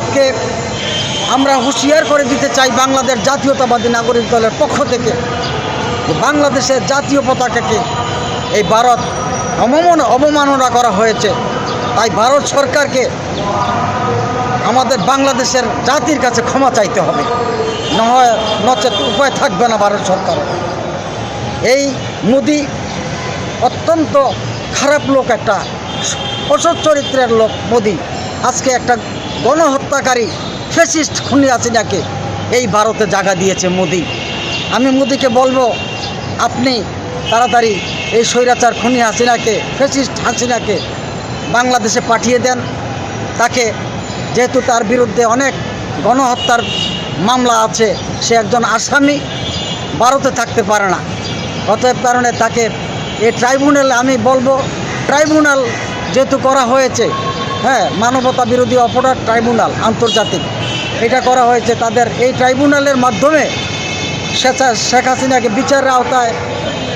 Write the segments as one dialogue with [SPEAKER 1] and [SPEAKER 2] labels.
[SPEAKER 1] ভারতকে আমরা হুঁশিয়ার করে দিতে চাই বাংলাদেশ জাতীয়তাবাদী নাগরিক দলের পক্ষ থেকে বাংলাদেশের জাতীয় পতাকাকে এই ভারত অবমান অবমাননা করা হয়েছে। তাই ভারত সরকারকে আমাদের বাংলাদেশের জাতির কাছে ক্ষমা চাইতে হবে। নয় নচেত উপায় থাকবে না ভারত সরকারের। এই মোদি অত্যন্ত খারাপ লোক একটা, অসৎ চরিত্রের লোক মোদি। আজকে একটা গণহত্যাকারী ফেসিস্ট খুনি হাসিনাকে এই ভারতে জায়গা দিয়েছে মোদি। আমি মোদিকে বলব, আপনি তাড়াতাড়ি এই স্বৈরাচার খুনি হাসিনাকে ফেসিস্ট হাসিনাকে বাংলাদেশে পাঠিয়ে দেন। তাকে যেহেতু তার বিরুদ্ধে অনেক গণহত্যার মামলা আছে, সে একজন আসামি, ভারতে থাকতে পারে না। অতএব কারণে তাকে এই ট্রাইব্যুনাল আমি বলব, ট্রাইব্যুনাল যেহেতু করা হয়েছে হ্যাঁ মানবতা বিরোধী অপরাধ ট্রাইব্যুনাল আন্তর্জাতিক। এটা করা হয়েছে তাদের। এই ট্রাইব্যুনালের মাধ্যমে শেখ- শেখ হাসিনাকে বিচারের আওতায়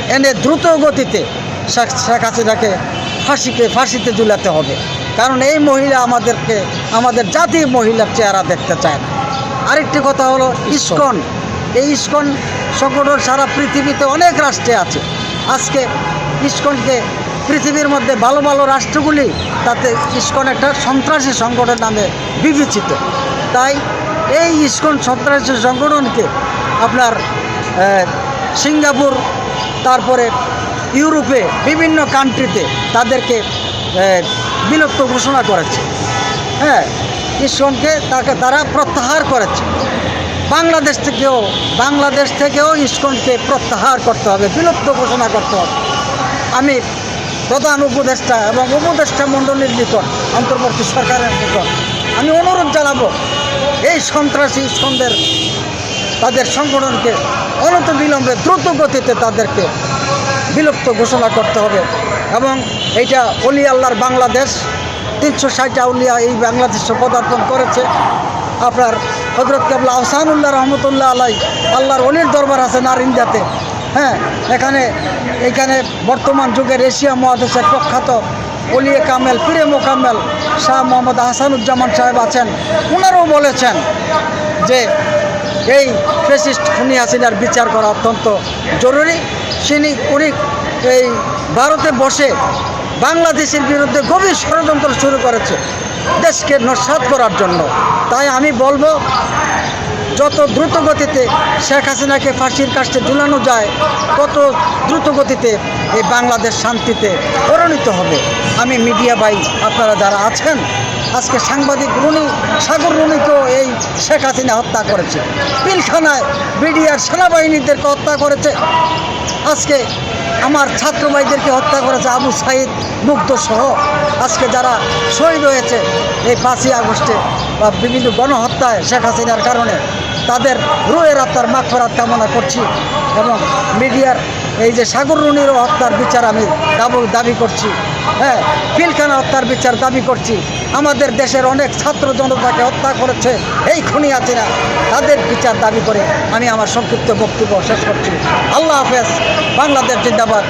[SPEAKER 1] এনে দ্রুত গতিতে শেখ শেখ হাসিনাকে ফাঁসিকে ফাঁসিতে ঝুলাতে হবে। কারণ এই মহিলা আমাদেরকে আমাদের জাতির মহিলার চেহারা দেখতে চায় না। আরেকটি কথা হলো ইস্কন। এই ইস্কন সংগঠন সারা পৃথিবীতে অনেক রাষ্ট্রে আছে। আজকে ইস্কনকে পৃথিবীর মধ্যে ভালো ভালো রাষ্ট্রগুলি তাতে ইস্কন একটা সন্ত্রাসী সংগঠন নামে বিবেচিত। তাই এই ইস্কন সন্ত্রাসী সংগঠনকে আপনার সিঙ্গাপুর, তারপরে ইউরোপে বিভিন্ন কান্ট্রিতে তাদেরকে বিলুপ্ত ঘোষণা করেছে। হ্যাঁ ইস্কনকে তাকে তারা প্রত্যাহার করেছে। বাংলাদেশ থেকেও বাংলাদেশ থেকেও ইস্কনকে প্রত্যাহার করতে হবে, বিলুপ্ত ঘোষণা করতে হবে। আমি প্রধান উপদেষ্টা এবং উপদেষ্টা মণ্ডলীর নিকট, অন্তর্বর্তী সরকারের নিকট আমি অনুরোধ জানাব, এই সন্ত্রাসী ইস্কনদের তাদের সংগঠনকে অনত বিলম্বে দ্রুত গতিতে তাদেরকে বিলুপ্ত ঘোষণা করতে হবে এবং এইটা অলি আল্লাহর বাংলাদেশ, তিনশো ষাট উলিয়া এই বাংলাদেশে পদার্পণ করেছে। আপনার হজরত কেবলা আহসানুল্লাহ রহমতুল্লাহ আলাই আল্লাহর অলির দরবার আছে নারিন্দাতে। হ্যাঁ এখানে এখানে বর্তমান যুগের এশিয়া মহাদেশের প্রখ্যাত অলিয়ে কামেল পীরে মোকাম্মেল শাহ মোহাম্মদ হাসানুজ্জামান সাহেব আছেন। ওনারাও বলেছেন যে এই ফেসিস্ট খুনি হাসিনার বিচার করা অত্যন্ত জরুরি। তিনি উনি এই ভারতে বসে বাংলাদেশের বিরুদ্ধে গভীর ষড়যন্ত্র শুরু করেছে দেশকে নস্বাত করার জন্য। তাই আমি বলব যত দ্রুত গতিতে শেখ হাসিনাকে ফাঁসির কাছে ঝুলানো যায়, তত দ্রুত গতিতে এই বাংলাদেশ শান্তিতে পরিণত হবে। আমি মিডিয়া ভাই, আপনারা যারা আছেন, আজকে সাংবাদিক রুনি, সাগর রুনিকেও এই শেখ হাসিনা হত্যা করেছে। পিলখানায় বিডিআর সেনাবাহিনীদেরকে হত্যা করেছে। আজকে আমার ছাত্র ভাইদেরকে হত্যা করেছে আবু সাইদ, মুগ্ধ সহ। আজকে যারা শহীদ হয়েছে এই পাঁচই আগস্টে বা বিভিন্ন গণহত্যায় শেখ হাসিনার কারণে তাদের রুয়ের আত্মার মাগফরাত কামনা করছি এবং মিডিয়ার এই যে সাগর রুনিরও হত্যার বিচার আমি দাবি দাবি করছি। হ্যাঁ পিলখানা হত্যার বিচার দাবি করছি। আমাদের দেশের অনেক ছাত্র জনতাকে হত্যা করেছে, এই খুনি আছে না। তাদের বিচার দাবি করে আমি আমার সংক্ষিপ্ত বক্তব্য শেষ করছি। আল্লাহ হাফেজ, বাংলাদেশ জিন্দাবাদ।